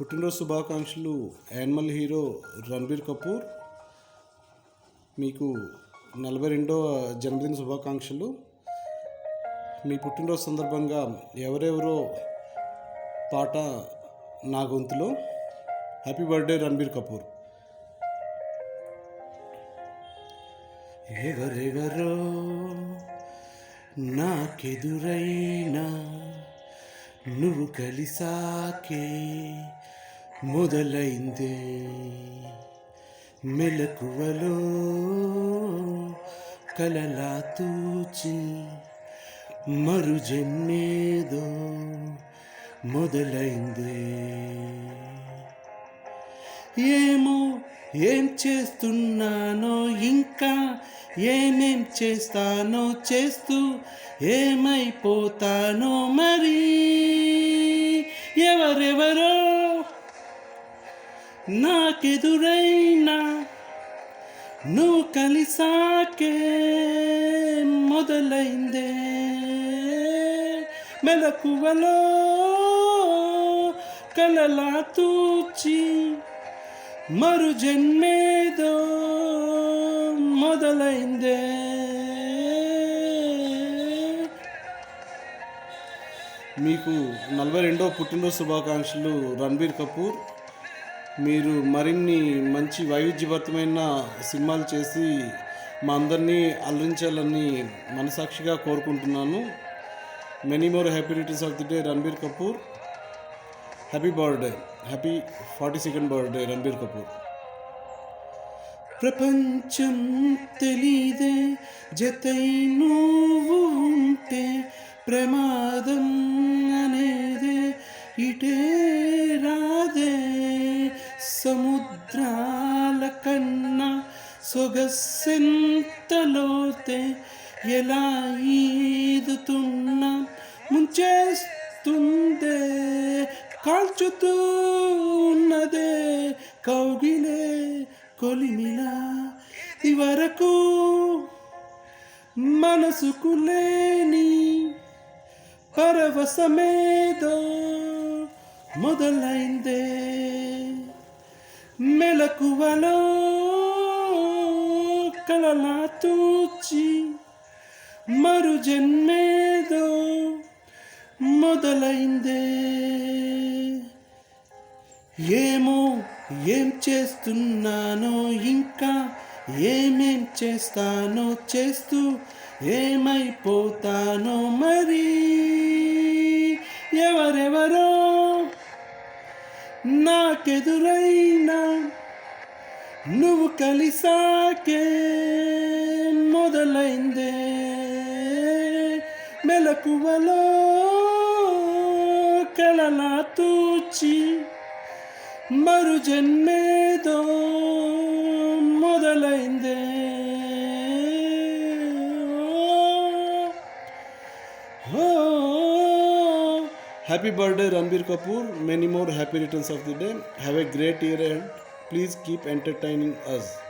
పుట్టినరోజు శుభాకాంక్షలు. Animal hero Ranbir Kapoor. మీకు నలభై రెండవ జన్మదిన శుభాకాంక్షలు. మీ పుట్టినరోజు సందర్భంగా ఎవరెవరో పాట నా గొంతులో. Happy birthday Ranbir Kapoor. ఎవరెవరో నాకెదురైనా నువ్వు కలిసాకే మొదలైందే. మెలకువలో కలలా తూచి మరు జన్మేదో మొదలైందే. ఏమో ఏం చేస్తున్నానో ఇంకా ఏమేం చేస్తానో చేస్తూ ఏమైపోతానో మరి ఎవరెవరో నాకెదురైనా నువ్వు కలిసాకే మొదలైందే. మెలకువలో కలలా తూచి మరు జన్మేదో మొదలైందే. మీకు నలభై రెండవ పుట్టినరోజు శుభాకాంక్షలు రణబీర్ కపూర్. మీరు మరిన్ని మంచి వైవిధ్యభరితమైన సినిమాలు చేసి మా అందరినీ అలరించాలని మనసాక్షిగా కోరుకుంటున్నాను. Many more happy returns of the day Ranbir Kapoor happy birthday happy forty second birthday Ranbir Kapoor ప్రపంచం తెలీదే జతై నువ్వు ఉంటే ప్రమాదం అనేది ఇటే సముద్రాల కన్నా సొగసెంతలోతే ఎలా ఈదుతున్నా? ముంచేస్తుందే కాల్చుతూ ఉన్నదే కౌగిలే కొలిమిలా. ఇవరకు మనసుకు లేని పరవశమేదో మొదలైందే. మెలకువలో కలలా తూచి మరు జన్మేదో మొదలైందే. ఏమో ఏం చేస్తున్నానో ఇంకా ఏమేం చేస్తానో చేస్తూ ఏమైపోతానో మరి ఎవరెవరో నాకెదురై నువ్వు కలిసాకే మొదలైందే. మెలకువలో కళలా తూచి మరు జన్మేదో మొదలైందే. Happy birthday Ranbir Kapoor many more happy returns of the day have a great year and Please keep entertaining us.